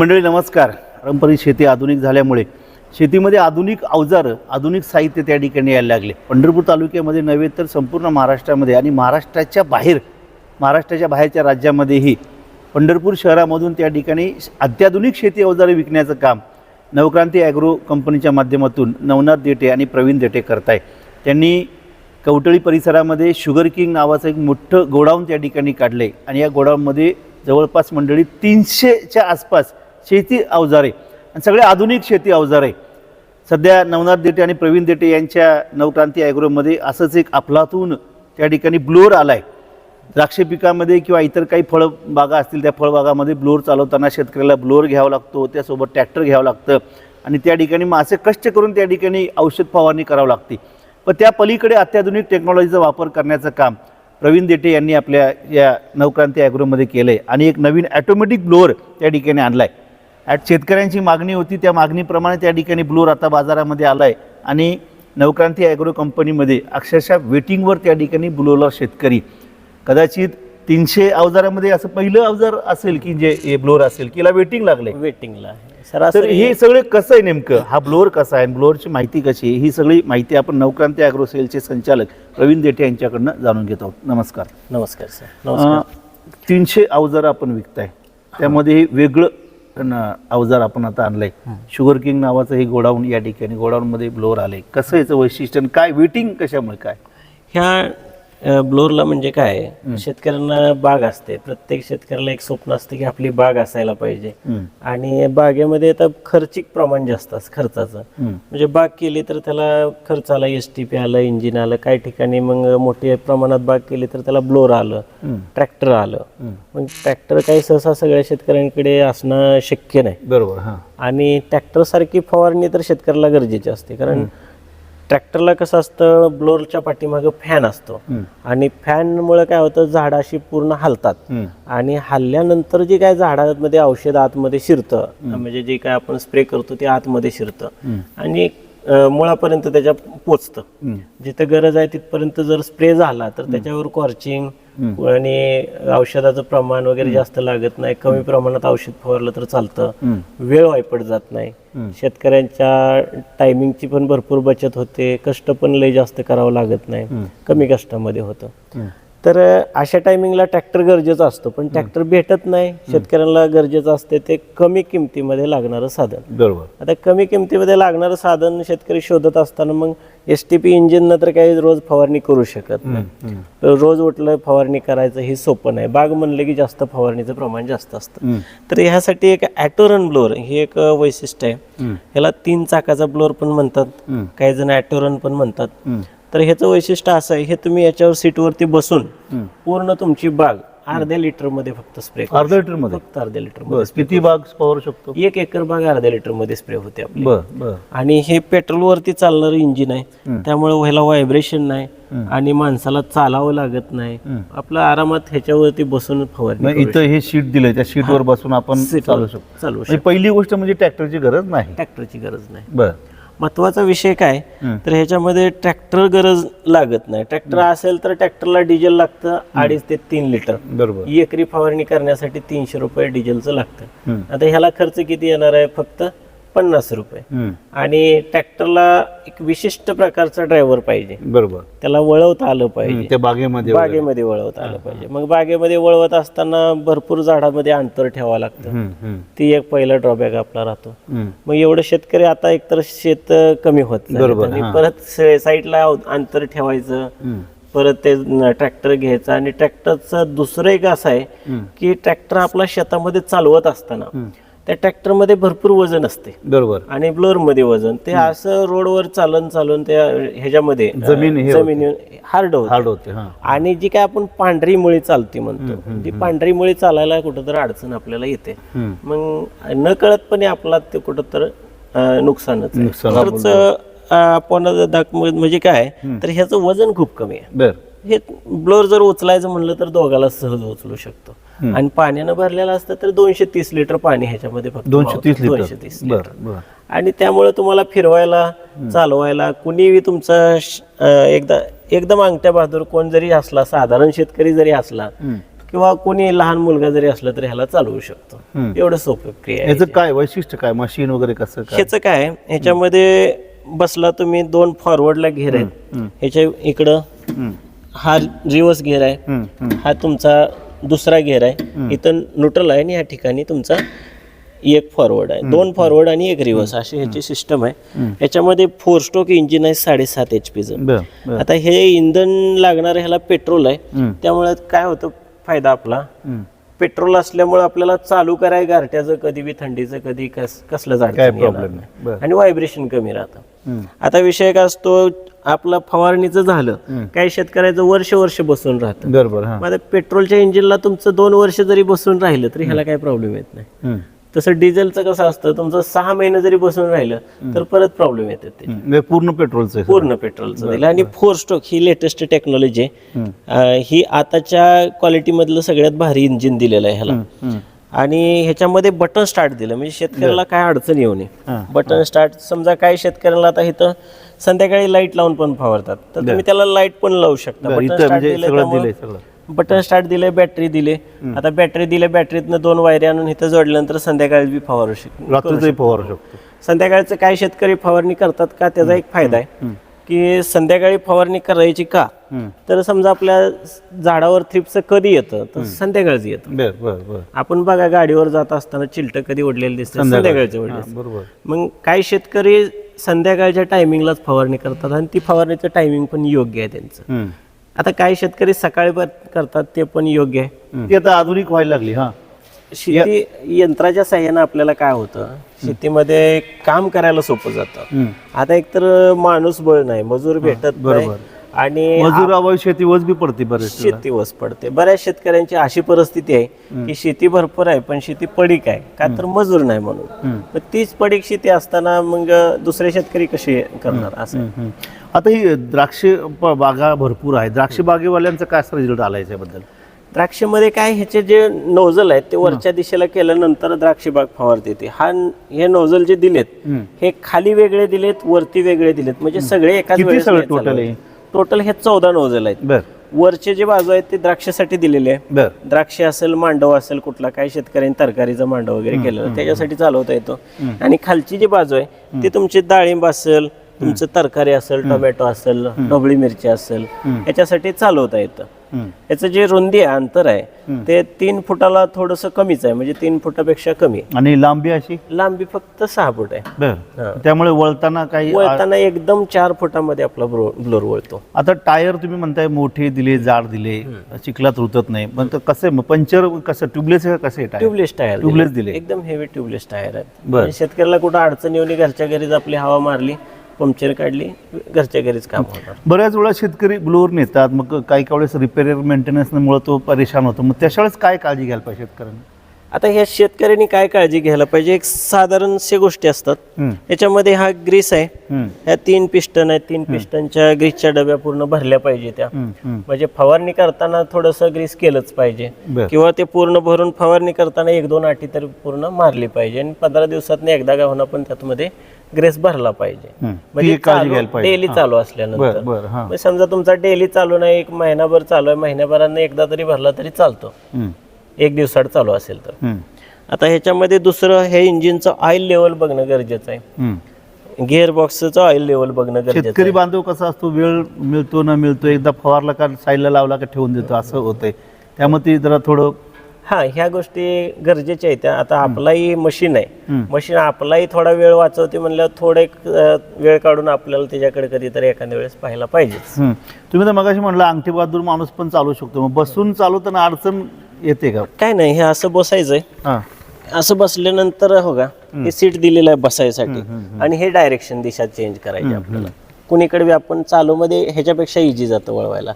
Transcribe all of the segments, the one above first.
मंडळी नमस्कार. पारंपरिक शेती आधुनिक झाल्यामुळे शेतीमध्ये आधुनिक अवजारं आधुनिक साहित्य त्या ठिकाणी यायला लागले. पंढरपूर तालुक्यामध्ये नव्हे तर संपूर्ण महाराष्ट्रामध्ये आणि महाराष्ट्राच्या बाहेर महाराष्ट्राच्या बाहेरच्या राज्यामध्येही पंढरपूर शहरामधून त्या ठिकाणी अत्याधुनिक शेती अवजारे विकण्याचं काम नवक्रांती ॲग्रो कंपनीच्या माध्यमातून नवनाथ देटे आणि प्रवीण देटे करताय. त्यांनी कवटळी परिसरामध्ये शुगर किंग नावाचं एक मोठं गोडाऊन त्या ठिकाणी काढलं आहे आणि या गोडाऊनमध्ये जवळपास मंडळी तीनशेच्या आसपास शेती अवजारे. आणि सगळे आधुनिक शेती अवजारे. सध्या नवनाथ देटे आणि प्रवीण देटे यांच्या नवक्रांती ॲग्रोमध्ये असंच एक अफलातून त्या ठिकाणी ब्लोअर आला आहे द्राक्ष पिकामध्ये किंवा इतर काही फळबागा असतील त्या फळबागामध्ये ब्लोअर चालवताना शेतकऱ्याला ब्लोअर घ्यावा लागतो त्यासोबत ट्रॅक्टर घ्यावं लागतं आणि त्या ठिकाणी मासे कष्ट करून त्या ठिकाणी औषध फवारणी करावं लागते. पण त्या पलीकडे अत्याधुनिक टेक्नॉलॉजीचा वापर करण्याचं काम प्रवीण देटे यांनी आपल्या या नवक्रांती ॲग्रोमध्ये केलं आहे आणि एक नवीन ॲटोमॅटिक ब्लोअर त्या ठिकाणी आणला आहे ॲट शेतकऱ्यांची मागणी होती त्या मागणीप्रमाणे त्या ठिकाणी ब्लोअर आता बाजारामध्ये आला आहे आणि नवक्रांती ॲग्रो कंपनीमध्ये अक्षरशः वेटिंगवर त्या ठिकाणी बुलवला शेतकरी. कदाचित तीनशे अवजारामध्ये असं पहिलं अवजार असेल की जे हे ब्लोअर असेल की याला वेटिंग लागले वेटिंगला तर सरासरी हे सगळे कसं आहे नेमकं? हा ब्लोअर कसा आहे? ब्लोअरची माहिती कशी आहे? ही सगळी माहिती आपण नवक्रांती ॲग्रो सेलचे संचालक प्रवीण देठे यांच्याकडनं जाणून घेत आहोत. नमस्कार. नमस्कार सर. तीनशे अवजार आपण विकताय. त्यामध्ये वेगळं अवजार आपण आता आणलंय. शुगर किंग नावाचं हे गोडाऊन या ठिकाणी गोडाऊनमध्ये ब्लोअर आलंय. कसं याचं वैशिष्ट्य आणि काय वेटिंग कशामुळे काय? ह्या ब्लोअरला म्हणजे काय? शेतकऱ्यांना बाग असते. प्रत्येक शेतकऱ्याला एक स्वप्न असते की आपली बाग असायला पाहिजे. आणि बागेमध्ये आता खर्चिक प्रमाण जास्त असतं खर्चाचं. म्हणजे बाग केली तर त्याला खर्च आला एस टी पी आलं इंजिन आलं काही ठिकाणी मग मोठ्या प्रमाणात बाग केली तर त्याला ब्लोअर आलं. ट्रॅक्टर आलं. मग ट्रॅक्टर काही सहसा सगळ्या शेतकऱ्यांकडे असणं शक्य नाही. बरोबर आणि ट्रॅक्टर सारखी फवारणी तर शेतकऱ्याला गरजेची असते. कारण ट्रॅक्टरला कसं असतं ब्लोअरच्या पाठीमागं फॅन असतो. आणि फॅनमुळे काय होतं झाडं अशी पूर्ण हलतात. आणि हल्ल्यानंतर जे काय झाडामध्ये औषध आतमध्ये शिरतं म्हणजे जे काय आपण स्प्रे करतो ते आतमध्ये शिरतं. आणि मुळापर्यंत त्याच्या पोचतं. जिथं गरज आहे तिथपर्यंत जर स्प्रे झाला तर त्याच्यावर कॉर्चिंग आणि औषधाचं प्रमाण वगैरे जास्त लागत नाही कमी प्रमाणात औषध फवारलं तर चालतं. वेळ वायपट जात नाही. शेतकऱ्यांच्या टायमिंगची पण भरपूर बचत होते कष्ट पण लय जास्त करावं लागत नाही. कमी कष्टामध्ये होतं. तर अशा टायमिंगला ट्रॅक्टर गरजेचा असतो. पण ट्रॅक्टर भेटत नाही. शेतकऱ्यांना गरजेचं असते ते कमी किमतीमध्ये लागणारं साधन. बरोबर. आता कमी किमतीमध्ये लागणारं साधन शेतकरी शोधत असताना मग एस टी पी इंजिननं तर काही रोज फवारणी करू शकत नाही. रोज उठलं फवारणी करायचं हे सोपं नाही. बाग म्हणलं की जास्त फवारणीचं प्रमाण जास्त असतं. तर ह्यासाठी एक ॲटोरन ब्लोअर हे एक वैशिष्ट्य आहे. ह्याला तीन चाकाचा ब्लोअर पण म्हणतात. काही जण ॲटोरन पण म्हणतात. तर ह्याचं वैशिष्ट्य असं आहे हे तुम्ही याच्यावर सीटवरती बसून पूर्ण तुमची बाग अर्ध्या लिटरमध्ये फक्त स्प्रे अर्धा लिटरमध्ये फक्त अर्ध्या लिटर किती बाग पवारू शकतो? एक एकर बाग अर्ध्या लिटरमध्ये स्प्रे होते आपली. आणि हे पेट्रोल वरती चालणारं इंजिन आहे. त्यामुळे ह्याला व्हायब्रेशन नाही आणि माणसाला चालावं लागत नाही. आपलं आरामात ह्याच्यावरती बसून फवारणी इथं हे शीट दिलंय त्या शीटवर बसून आपण चालू शकतो. चालू म्हणजे पहिली गोष्ट म्हणजे ट्रॅक्टरची गरज नाही. ट्रॅक्टरची गरज नाही. बर. महत्त्वाचा विषय काय? तर ह्याच्यामध्ये ट्रॅक्टर गरज लागत नाही. ट्रॅक्टर असेल तर ट्रॅक्टरला डिझेल लागतं अडीच ते तीन लिटर. बरोबर. एकरी फवारणी करण्यासाठी तीनशे रुपये डिझेलचं लागतं. आता ह्याला खर्च किती येणार आहे फक्त? पन्नास रुपये. आणि ट्रॅक्टरला एक विशिष्ट प्रकारचा ड्रायव्हर पाहिजे. बरोबर. त्याला वळवता आलं पाहिजे. त्या बागेमध्ये. बागेमध्ये वळवता आलं पाहिजे. मग बागेमध्ये वळवत असताना भरपूर झाडामध्ये अंतर ठेवावं लागतं. ती एक पहिला ड्रॉबॅक आपला राहतो. मग एवढं शेतकरी आता एकतर शेत कमी होत बरोबर. परत साईडला अंतर ठेवायचं. परत ते ट्रॅक्टर घ्यायचं आणि ट्रॅक्टरचं दुसरं एक असं आहे की ट्रॅक्टर आपला शेतामध्ये चालवत असताना त्या ट्रॅक्टरमध्ये भरपूर वजन असते. बरोबर. आणि ब्लोअरमध्ये वजन. ते असं रोडवर चालून चालून त्या ह्याच्यामध्ये जमीन जमीन हार्ड होत. हार्ड होते हा. आणि जी काय आपण पांढरी मुळी चालते म्हणतो ती पांढरी मुळी चालायला कुठंतरी अडचण आपल्याला येते. मग न कळतपणे आपला ते कुठंतर नुकसानच खर्च आपण म्हणजे काय तर ह्याचं वजन खूप कमी आहे. हे ब्लोअर जर उचलायचं म्हणलं तर दोघाला सहज उचलू शकतो. आणि पाण्यानं भरलेलं असतं तर दोनशे तीस लिटर पाणी ह्याच्यामध्ये फक्त दोनशे तीस. लिटर. दोनशे तीस लिटर. आणि त्यामुळे तुम्हाला फिरवायला चालवायला कुणीही तुमचा एकदा एकदम अंगठ्या बहादूर कोण जरी असला साधारण शेतकरी जरी असला किंवा कोणी लहान मुलगा जरी असला तरी ह्याला चालवू शकतो. एवढं सोपं क्रिया आहे याचं काय वैशिष्ट्य काय? मशीन वगैरे कसं ह्याचं काय? ह्याच्यामध्ये बसला तुम्ही दोन फॉरवर्डला घेर आहेत. ह्याच्या इकडं हा रिवर्स घेर आहे. हा तुमचा दुसरा घेर आहे. इथं न्यूट्रल आहे आणि या ठिकाणी तुमचा एक फॉरवर्ड आहे. दोन फॉरवर्ड आणि एक रिव्हर्स अशी ह्याची सिस्टम आहे. याच्यामध्ये फोर स्ट्रोक इंजिन आहे साडेसात एच पीचं आता हे इंधन लागणार ह्याला पेट्रोल आहे. त्यामुळे काय होतं? फायदा आपला. पेट्रोल असल्यामुळे आपल्याला चालू कराय गारट्याचं कधी बी थंडीचं कधी कस कसलं काय प्रॉब्लेम नाही. आणि व्हायब्रेशन कमी राहतं. आता विषय काय असतो आपला फवारणीचं झालं काही शेतकऱ्याचं वर्ष वर्ष बसून राहतं. बरं बरं मग आता पेट्रोलच्या इंजिनला तुमचं दोन वर्ष जरी बसून राहिलं तरी ह्याला काही प्रॉब्लेम येत नाही. तसं डिझेलचं कसं असतं तुमचं सहा महिने जरी बसून राहिलं तर परत प्रॉब्लेम येतात ते. म्हणजे पूर्ण पेट्रोलचं पूर्ण पेट्रोलचं. दिलं आणि फोर स्ट्रोक ही लेटेस्ट टेक्नॉलॉजी आहे. ही आताच्या क्वालिटीमधलं सगळ्यात भारी इंजिन दिलेलं आहे ह्याला. आणि ह्याच्यामध्ये बटन स्टार्ट दिलं. म्हणजे शेतकऱ्याला काय अडचण येऊ नये. बटन स्टार्ट समजा काय शेतकऱ्याला आता इथं संध्याकाळी लाइट लावून पण फवारतात. तर तुम्ही त्याला लाइट पण लावू शकता. बरं, बटन इथं स्टार्ट दिलं बटन स्टार्ट दिले बॅटरी दिले आता बॅटरी दिले बॅटरीतनं दोन वायरे आणून इथं जोडल्यानंतर संध्याकाळी बी फवारू शकतो. फवारू शकतो. संध्याकाळचं काय शेतकरी फवारणी करतात का? त्याचा एक फायदा आहे. की संध्याकाळी फवारणी करायची का. तर समजा आपल्या झाडावर थ्रिप्स कधी येतं? तर संध्याकाळचं येतं. बरं बरं बरं. आपण बघा गाडीवर जात असताना चिलट कधी ओढलेलं दिसतं संध्याकाळचे. ओढले बरोबर. मग काही शेतकरी संध्याकाळच्या टायमिंगलाच फवारणी करतात आणि ती फवारणीचं टायमिंग पण योग्य आहे त्यांचं. आता काही शेतकरी सकाळी पण करतात ते पण योग्य आहे. ती आता आधुनिक व्हायला लागली हा. शेती यंत्राच्या साह्यानं आपल्याला काय होतं शेतीमध्ये काम करायला सोपं जातं. आता एकतर माणूस बळ नाही मजूर भेटत बरोबर. आणि मजूर अभावी शेती वज बी पडते बरेच शेती वस पडते. बऱ्याच शेतकऱ्यांची अशी परिस्थिती आहे की शेती भरपूर आहे पण शेती पडीक आहे. का तर मजूर नाही म्हणून. तीच पडीक शेती असताना मग दुसरे शेतकरी कसे करणार असं. आता ही द्राक्ष बागा भरपूर आहे द्राक्ष बागेवाल्यांचा काय रिझल्ट आला याच्याबद्दल? द्राक्षमध्ये काय ह्याचे जे नोझल आहेत ते वरच्या दिशेला केल्यानंतर द्राक्षी बाग फवारते ते. हा हे नोझल जे दिलेत हे खाली वेगळे दिलेत वरती वेगळे दिलेत. म्हणजे सगळे एकाच वेळेस आहे? टोटल हे चौदा नोझल आहेत. वरचे जे बाजू आहेत ते द्राक्षासाठी दिलेले आहे द्राक्ष असेल मांडव असेल कुठला काही शेतकऱ्यांनी तरकारीचं मांडव वगैरे केलं त्याच्यासाठी चालवता येतो. आणि खालची जी बाजू आहे ती तुमची डाळिंब असेल तुमचं तरकारी असेल टोमॅटो असेल ढोबळी मिरची असेल याच्यासाठी चालवता येतं. याचं जे रुंदी आहे अंतर आहे ते तीन फुटाला थोडंसं कमीच आहे म्हणजे तीन फुटापेक्षा कमी. आणि लांबी अशी? लांबी फक्त सहा फूट आहे. त्यामुळे वळताना काही वळताना एकदम चार फुटामध्ये आपला ब्लोर वळतो. आता टायर तुम्ही म्हणताय मोठे दिले जाड दिले चिखलात रुतत नाही. पण कसे पंचर कसं ट्यूबलेस कसे ट्यूबलेस टायर Tubeless दिले. एकदम हेवी ट्यूबलेस टायर आहेत. शेतकऱ्याला कुठं अडचण येऊन घरच्या घरीच आपली हवा मारली पंक्चर काढली घरच्या घरीच काम होणार बऱ्याच वेळा शेतकरी ब्लोअर नेतात मग काही काही वेळेस रिपेअर मेंटेनन्समुळे तो परेशान होतो. मग त्याच्या वेळेस काय काळजी घ्यायला पाहिजे शेतकऱ्यांनी? आता ह्या शेतकऱ्यांनी काय काळजी घ्यायला पाहिजे? एक साधारणशे गोष्टी असतात. हम्म. याच्यामध्ये हा ग्रीस आहे. हम्म. ह्या तीन पिस्टन आहेत. तीन पिस्टनच्या ग्रीसच्या डब्या पूर्ण भरल्या पाहिजे त्या. हम्म, हम्म. म्हणजे फवारणी करताना थोडंसं ग्रीस केलंच पाहिजे. बर. किंवा ते पूर्ण भरून फवारणी करताना एक दोन आठी तर पूर्ण मारली पाहिजे. आणि पंधरा दिवसात एकदा होणार पण त्यामध्ये ग्रेस भरला पाहिजे. म्हणजे डेली चालू असल्यानंतर. म्हणजे समजा तुमचा डेली चालू नाही एक महिनाभर चालू आहे महिन्याभरानं एकदा तरी भरला तरी चालतो. एक दिवसाड चालू असेल तर. आता ह्याच्यामध्ये दुसरं हे इंजिनचं ऑइल लेवल बघणं गरजेचं आहे. गिअर बॉक्सचं ऑइल लेवल बघणं गरजेचं शेतकरी बांधव कसा असतो वेळ मिळतो न मिळतो एकदा फवारला का साईडला लावला का ठेवून देतो असं होतंय. त्यामुळे ती जरा थोडं हा ह्या गोष्टी गरजेच्या आहेत. त्या आता आपलाही मशीन आहे. मशीन आपलाही थोडा वेळ वाचवते म्हणल्यावर थोडे वेळ काढून आपल्याला त्याच्याकडे कधीतरी एखाद्या वेळेस पाहायला हम्म. तुम्ही तर मगाशी म्हणलं अंगठी बहादूर माणूस पण चालू शकतो. मग बसून चालवताना अडचण येते का? काय नाही हे असं बसायचंय. असं बसल्यानंतर हो का हे सीट दिलेलं आहे बसायसाठी. आणि हे डायरेक्शन दिशा चेंज करायची आपल्याला. कुणीकडे बी आपण चालू मध्ये ह्याच्यापेक्षा इझी जातं वळवायला.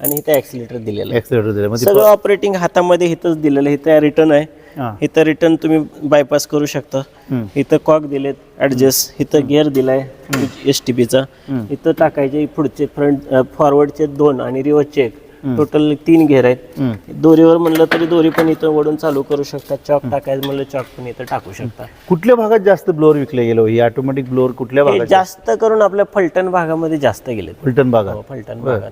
आणि इथे ऍक्सिलेटर दिलेलं आहे. ऍक्सिलेटर दिलं म्हणजे सगळं ऑपरेटिंग हातामध्ये इथंच दिलेलं इथं रिटर्न आहे. इथं रिटर्न तुम्ही बायपास करू शकता. इथं कॉक दिलेत ऍडजस्ट इथं गिअर दिलाय एस टी पीचा इथं टाकायचे पुढचे फ्रंट फॉरवर्डचे दोन आणि रिव्हर्सचे एक टोटल तीन घेर आहेत. दोरीवर म्हणलं तरी दोरी पण इथं वडून चालू करू शकता चॉक टाकायचं म्हणलं चॉक पण इथं टाकू शकता कुठल्या भागात जास्त ब्लोअर विकले गेलो ही? ऑटोमॅटिक ब्लोअर कुठल्या हे भागात जास्त करून आपल्या फलटण भागामध्ये जास्त गेले फलटण भागात. फलटण भागात.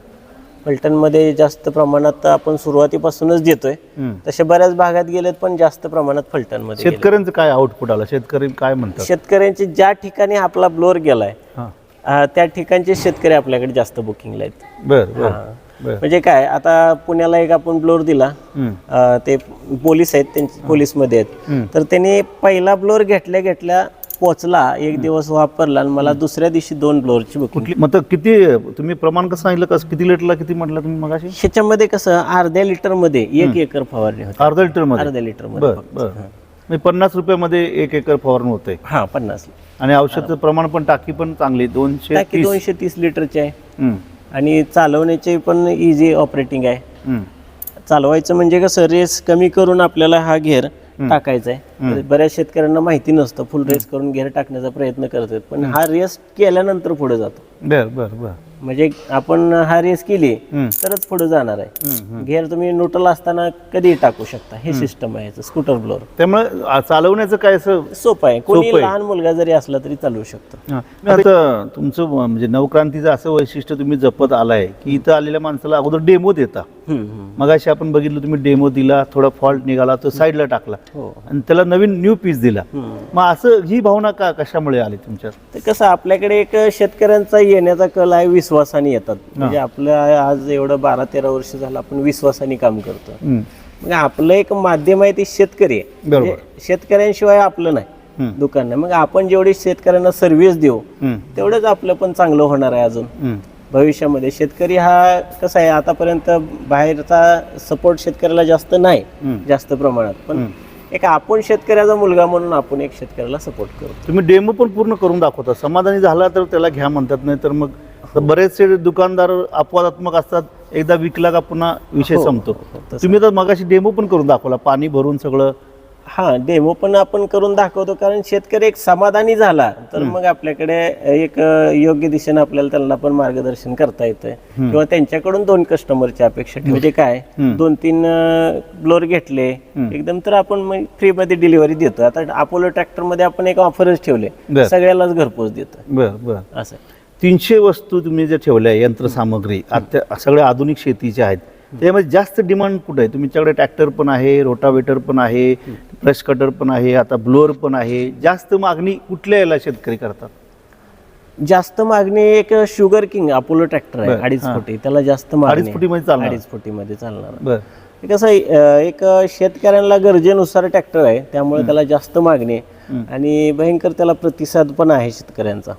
फलटणमध्ये जास्त प्रमाणात आपण सुरुवातीपासूनच देतोय. तसे बऱ्याच भागात गेलेत पण जास्त प्रमाणात फलटणमध्ये. शेतकऱ्यांचं काय आउटपुट आलं? शेतकरी काय म्हणतात? शेतकऱ्यांचे ज्या ठिकाणी आपला ब्लोअर गेलाय हां. त्या ठिकाणचे शेतकरी आपल्याकडे जास्त बुकिंगला आहेत. हां. बर. म्हणजे काय आता पुण्याला एक आपण ब्लोअर दिला. ते पोलीस आहेत त्यांचे पोलीसमध्ये आहेत. तर त्यांनी पहिला ब्लोअर घेतल्या घेतल्या पोचला एक दिवस वापरला आणि मला दुसऱ्या दिवशी दोन ब्लोअरची कुठली मग किती तुम्ही प्रमाण कसं सांगितलं कसं किती लिटरला किती म्हटलं तुम्ही मगाशी? ह्याच्यामध्ये कसं अर्ध्या लिटरमध्ये एक एकर फवारणी होते. अर्धा लिटरमध्ये अर्ध्या लिटरमध्ये बर. बर म्हणजे पन्नास रुपयामध्ये एक एकर फवारणी होते. हा पन्नास. आणि औषधाचं प्रमाण पण टाकी पण चांगली दोनशे दोनशे तीस लिटरची आहे. आणि चालवण्याचे पण इझी ऑपरेटिंग आहे. चालवायचं म्हणजे कसं रेस कमी करून आपल्याला हा घेर टाकायचा आहे. बऱ्याच शेतकऱ्यांना माहिती नसतं फुल रेस करून घेर टाकण्याचा प्रयत्न करतात पण हा रेस केल्यानंतर पुढे जातो. बर बर बर. म्हणजे आपण हा रेस केली. तरच पुढे जाणार आहे. घेर तुम्ही न्यूट्रल असताना कधीही टाकू शकता. हे सिस्टम आहे स्कूटर ब्लोअर त्यामुळे चालवण्याचं काय सोपं आहे. कोणी. लहान मुलगा जरी असला तरी चालवू शकतो. आता तुमचं म्हणजे नवक्रांतीचं असं वैशिष्ट्य तुम्ही जपत आलाय की इथं आलेल्या माणसाला अगोदर डेमो देता. हम्म. मगाशी आपण बघितलं तुम्ही डेमो दिला थोडा फॉल्ट निघाला तो साईडला टाकला. हो. आणि त्याला नवीन न्यू पीस दिला. मग असं ही भावना का कशामुळे आली तुमच्यात? ते कसं आपल्याकडे एक शेतकऱ्यांचा येण्याचा कल आहे विश्वासाने येतात म्हणजे आपलं आज एवढं बारा तेरा वर्ष झालं आपण विश्वासाने काम करतो. मग आपलं एक माध्यम आहे ते शेतकरी आहे. म्हणजे शेतकऱ्यांशिवाय आपलं नाही. दुकान नाही मग आपण जेवढी शेतकऱ्यांना सर्व्हिस देऊ. तेवढंच आपलं पण चांगलं होणार आहे अजून. भविष्यामध्ये शेतकरी हा कसा आहे आतापर्यंत बाहेरचा सपोर्ट शेतकऱ्याला जास्त नाही. जास्त प्रमाणात पण एक आपण शेतकऱ्याचा मुलगा म्हणून आपण एक शेतकऱ्याला सपोर्ट करतो. तुम्ही डेमो पण पूर्ण करून दाखवता. समाधानी झाला तर त्याला घ्या म्हणतात नाही तर मग बरेचसे दुकानदार अपवादात्मक असतात. एकदा विकला का पुन्हा विषय संपतो. हो, तसं. तुम्ही तर मगाशी डेमो पण करून दाखवला. पाणी भरून सगळं हा डेमो पण आपण करून दाखवतो कारण शेतकरी एक समाधानी झाला. तर मग आपल्याकडे एक योग्य दिशेने आपल्याला त्यांना पण मार्गदर्शन करता येतंय. किंवा त्यांच्याकडून दोन कस्टमरची अपेक्षा म्हणजे काय? दोन तीन ब्लोअर घेतले. एकदम तर आपण मग फ्री मध्ये डिलिव्हरी देतो आता अपोलो ट्रॅक्टरमध्ये आपण एक ऑफरच ठेवले. सगळ्यालाच घरपोच देतो असं. तीनशे वस्तू तुम्ही जे ठेवल्या यंत्रसामग्री आता सगळ्या आधुनिक शेतीच्या आहेत. त्यामध्ये जास्त डिमांड कुठं आहे? तुमच्याकडे ट्रॅक्टर पण आहे रोटावेटर पण आहे ब्रश कटर पण आहे आता ब्लोअर पण आहे. जास्त मागणी कुठल्या याला शेतकरी करतात? जास्त मागणी एक शुगर किंग अपोलो ट्रॅक्टर आहे अडीच. फुटी. त्याला जास्त मागणी अडीच फुटीमध्ये चालणार? कसं एक शेतकऱ्यांना गरजेनुसार ट्रॅक्टर आहे त्यामुळे त्याला जास्त मागणी आहे. आणि भयंकर त्याला प्रतिसाद पण आहे शेतकऱ्यांचा.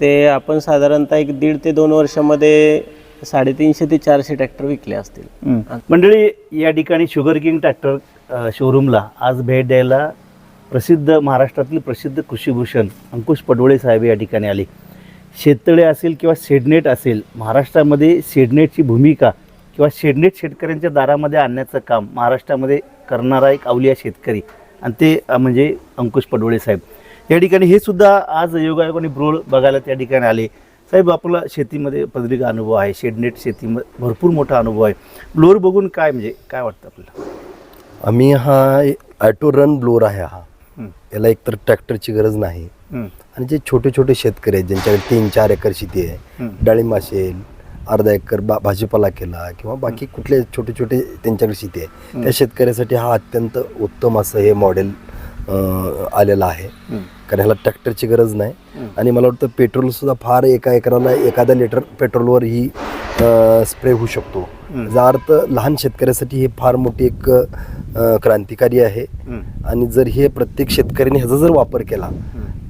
ते आपण साधारणतः एक दीड ते दोन वर्षामध्ये साडेतीनशे ते चारशे ट्रॅक्टर विकले असतील. मंडळी या ठिकाणी शुगर किंग ट्रॅक्टर शोरूमला आज भेट द्यायला प्रसिद्ध महाराष्ट्रातील प्रसिद्ध कृषीभूषण अंकुश पडवळे साहेब या ठिकाणी आले. शेततळे असेल किंवा शेडनेट असेल महाराष्ट्रामध्ये शेडनेटची भूमिका किंवा शेडनेट शेतकऱ्यांच्या दारामध्ये आणण्याचं काम महाराष्ट्रामध्ये करणारा एक अवलिया शेतकरी आणि ते म्हणजे अंकुश पडवळे साहेब. या ठिकाणी हे सुद्धा आज योगायोगाने ब्रोळ बघायला त्या ठिकाणी आले. साहेब आपला शेतीमध्ये पदरिका अनुभव आहे शेडनेट शेतीमध्ये भरपूर मोठा अनुभव आहे ब्लोअर बघून काय म्हणजे काय वाटतं आपल्याला आम्ही हा ॲटो रन ब्लोअर आहे हा. याला एकतर ट्रॅक्टरची गरज नाही. आणि जे छोटे छोटे शेतकरी आहेत ज्यांच्याकडे तीन चार एकर शेती आहे. डाळिंब असेल अर्धा एकर बा भाजीपाला केला किंवा बाकी कुठले छोटे छोटे त्यांच्याकडे शेती आहे त्या शेतकऱ्यासाठी हा अत्यंत उत्तम असं हे मॉडेल आलेलं आहे. कारण ह्याला ट्रॅक्टरची गरज नाही. आणि मला वाटतं पेट्रोलसुद्धा फार एका एकराला एखादा लिटर पेट्रोलवर ही स्प्रे होऊ शकतो. याचा अर्थ लहान शेतकऱ्यासाठी हे फार मोठी एक क्रांतिकारी आहे. आणि जर हे प्रत्येक शेतकऱ्याने ह्याचा जर वापर केला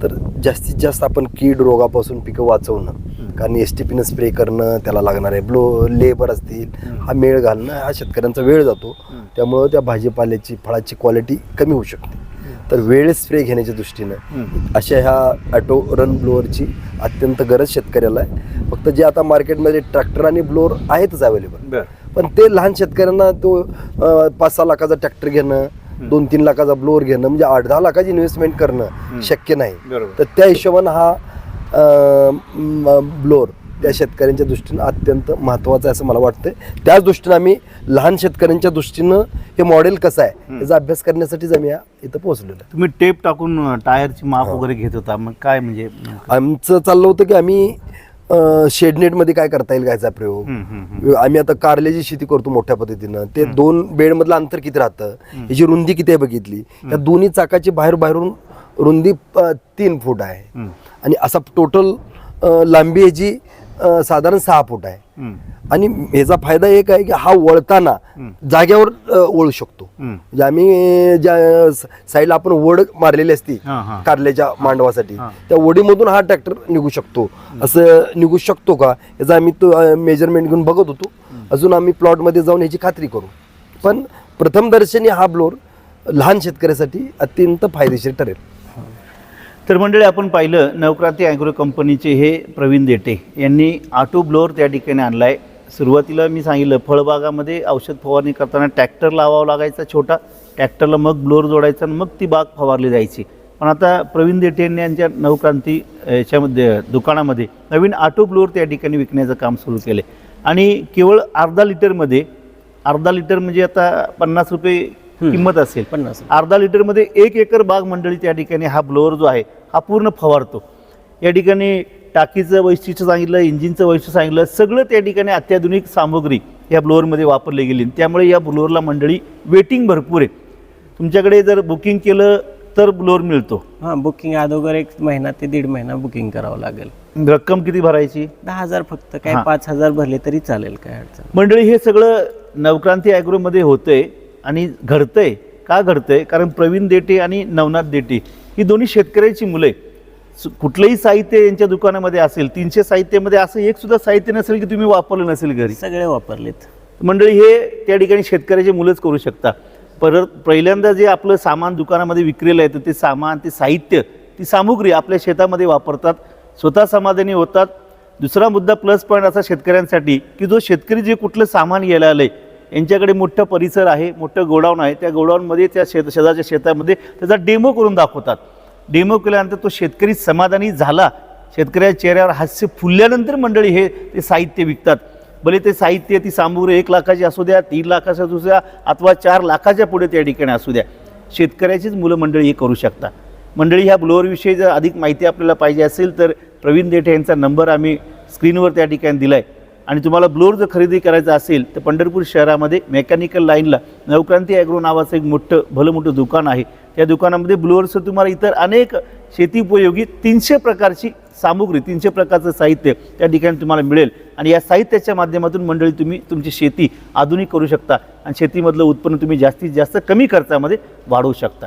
तर जास्तीत जास्त आपण कीड रोगापासून पिकं वाचवणं कारण एस टी पीनं स्प्रे करणं त्याला लागणारे ब्लो लेबर असतील हा मेळ घालणं हा शेतकऱ्यांचा वेळ जातो. त्यामुळं त्या भाजीपाल्याची फळाची क्वालिटी कमी होऊ शकते. तर वेळेत स्प्रे घेण्याच्या दृष्टीनं अशा ह्या ॲटो रन ब्लोअरची अत्यंत गरज शेतकऱ्याला आहे. फक्त जे आता मार्केटमध्ये ट्रॅक्टर आणि ब्लोअर आहेतच अवेलेबल पण ते लहान शेतकऱ्यांना तो पाच सहा लाखाचा ट्रॅक्टर घेणं दोन तीन लाखाचा ब्लोअर घेणं म्हणजे आठ दहा लाखाची इन्व्हेस्टमेंट करणं शक्य नाही. तर त्या हिशोबानं हा ब्लोअर त्या शेतकऱ्यांच्या दृष्टीनं अत्यंत महत्त्वाचं आहे असं मला वाटतं त्याच दृष्टीनं आम्ही लहान शेतकऱ्यांच्या दृष्टीनं हे मॉडेल कसं आहे याचा अभ्यास करण्यासाठीच आम्ही या इथं पोहोचलेलो आहे. तुम्ही टेप टाकून टायरची माप वगैरे घेत होता. मग काय म्हणजे आमचं चाललं होतं की आम्ही शेडनेटमध्ये काय करता येईल कायचा प्रयोग? आम्ही आता कारल्याची शेती करतो मोठ्या पद्धतीनं ते दोन बेड मधलं अंतर किती राहतं? याची रुंदी किती आहे बघितली या दोन्ही चाकाची बाहेर बाहेरून रुंदी तीन फूट आहे. आणि असा टोटल लांबी याची अ, साधारण सहा फूट आहे. आणि ह्याचा फायदा एक आहे की हा वळताना जाग्यावर अ, वळू शकतो. म्हणजे आम्ही ज्या स- साईडला आपण वड मारलेली असती हा, हा. कारल्याच्या मांडवासाठी. त्या वडीमधून हा ट्रॅक्टर निघू शकतो. असं निघू शकतो का? याचा आम्ही तो मेजरमेंट घेऊन बघत होतो. अजून आम्ही प्लॉटमध्ये जाऊन याची खात्री करू. पण प्रथमदर्शनी हा ब्लोर लहान शेतकऱ्यासाठी अत्यंत फायदेशीर ठरेल. तर मंडळी आपण पाहिलं नवक्रांती ॲग्रो कंपनीचे हे प्रवीण देटे यांनी ऑटो ब्लोअर त्या ठिकाणी आणला आहे सुरुवातीला मी सांगितलं फळबागामध्ये औषध फवारणी करताना ट्रॅक्टर लावावा लागायचा छोटा. ट्रॅक्टरला मग ब्लोअर जोडायचा आणि मग ती बाग फवारली जायची. पण आता प्रवीण देटे यांनी यांच्या नवक्रांती याच्यामध्ये दुकानामध्ये नवीन ऑटो ब्लोअर त्या ठिकाणी विकण्याचं काम सुरू केलं आणि केवळ अर्धा लिटरमध्ये अर्धा लिटर म्हणजे आता पन्नास रुपये किंमत असेल. पन्नास अर्धा लिटरमध्ये एक एकर बाग मंडळी त्या ठिकाणी हा ब्लोअर जो आहे हा पूर्ण फवारतो. या ठिकाणी टाकीचं वैशिष्ट्य सांगितलं इंजिनचं वैशिष्ट्य सांगितलं सगळं त्या ठिकाणी अत्याधुनिक सामग्री या ब्लोअरमध्ये वापरली गेली. त्यामुळे या ब्लोअरला मंडळी वेटिंग भरपूर आहे. तुमच्याकडे जर बुकिंग केलं तर ब्लोअर मिळतो. हा बुकिंग अगोदर एक महिना ते दीड महिना बुकिंग करावं लागेल. रक्कम किती भरायची? दहा हजार फक्त काय हा. पाच हजार भरले तरी चालेल काय अडचण मंडळी हे सगळं नवक्रांती ॲग्रोमध्ये होतंय आणि घडतंय. का घडतंय? कारण प्रवीण देटे आणि नवनाथ देटे ही दोन्ही शेतकऱ्याची मुलं. आहे कुठलंही साहित्य यांच्या दुकानामध्ये असेल तीनशे साहित्यामध्ये असं एक सुद्धा साहित्य नसेल की तुम्ही वापरलं नसेल घरी. सगळे वापरलेत. मंडळी हे त्या ठिकाणी शेतकऱ्याचे मुलंच करू शकता. परत पहिल्यांदा जे आपलं सामान दुकानामध्ये विक्रीला येतं ते सामान ते साहित्य ती सामुग्री आपल्या शेतामध्ये वापरतात स्वतः समाधानी होतात. दुसरा मुद्दा प्लस पॉईंट असा शेतकऱ्यांसाठी की जो शेतकरी जे कुठलं सामान घ्यायला आलंय यांच्याकडे मोठं परिसर आहे मोठं गोडाऊन आहे. त्या गोडाऊनमध्ये त्या शेत शेजारच्या शेतामध्ये त्याचा डेमो करून दाखवतात. डेमो केल्यानंतर तो शेतकरी समाधानी झाला. शेतकऱ्याच्या चेहऱ्यावर हास्य फुलल्यानंतर मंडळी हे ते साहित्य विकतात. भले ते साहित्य ती सामुग्री एक लाखाची असू द्या तीन लाखाची असू द्या अथवा चार लाखाच्या पुढे त्या ठिकाणी असू द्या. शेतकऱ्याचीच मुलं मंडळी हे करू शकता मंडळी ह्या ब्लोअरविषयी जर अधिक माहिती आपल्याला पाहिजे असेल तर प्रवीण देठे यांचा नंबर आम्ही स्क्रीनवर त्या ठिकाणी दिला आहे आणि तुम्हाला ब्लोअर जर खरेदी करायचं असेल तर पंढरपूर शहरामध्ये मेकॅनिकल लाईनला नवक्रांती ॲग्रो नावाचं एक मोठं भलं मोठं दुकान आहे. त्या दुकानामध्ये ब्लोअरचं तुम्हाला इतर अनेक शेती उपयोगी तीनशे प्रकारची सामुग्री तीनशे प्रकारचं साहित्य त्या ठिकाणी तुम्हाला मिळेल. आणि या साहित्याच्या माध्यमातून मंडळी तुम्ही तुमची शेती आधुनिक करू शकता आणि शेतीमधलं उत्पन्न तुम्ही जास्तीत जास्त कमी खर्चामध्ये वाढवू शकता.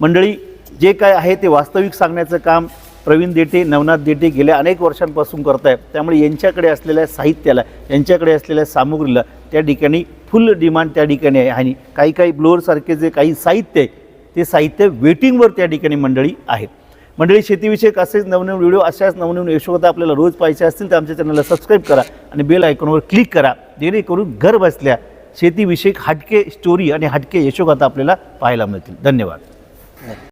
मंडळी जे काय आहे ते वास्तविक सांगण्याचं काम प्रवीण देटे नवनाथ देटे गेल्या अनेक वर्षांपासून करत आहेत त्यामुळे यांच्याकडे असलेल्या साहित्याला यांच्याकडे असलेल्या सामुग्रीला त्या ठिकाणी फुल डिमांड त्या ठिकाणी आहे. आणि काही काही ब्लोअरसारखे जे काही साहित्य आहे ते साहित्य वेटिंगवर त्या ठिकाणी मंडळी आहेत. मंडळी शेतीविषयक असेच नवनवीन व्हिडिओ अशाच नवनवीन यशोकथा आपल्याला रोज पाहिजे असतील तर आमच्या चॅनलला सबस्क्राईब करा आणि बेल आयकॉनवर क्लिक करा. जेणेकरून घर बसल्या शेतीविषयक हटके स्टोरी आणि हटके यशोकथा आपल्याला पाहायला मिळतील. धन्यवाद.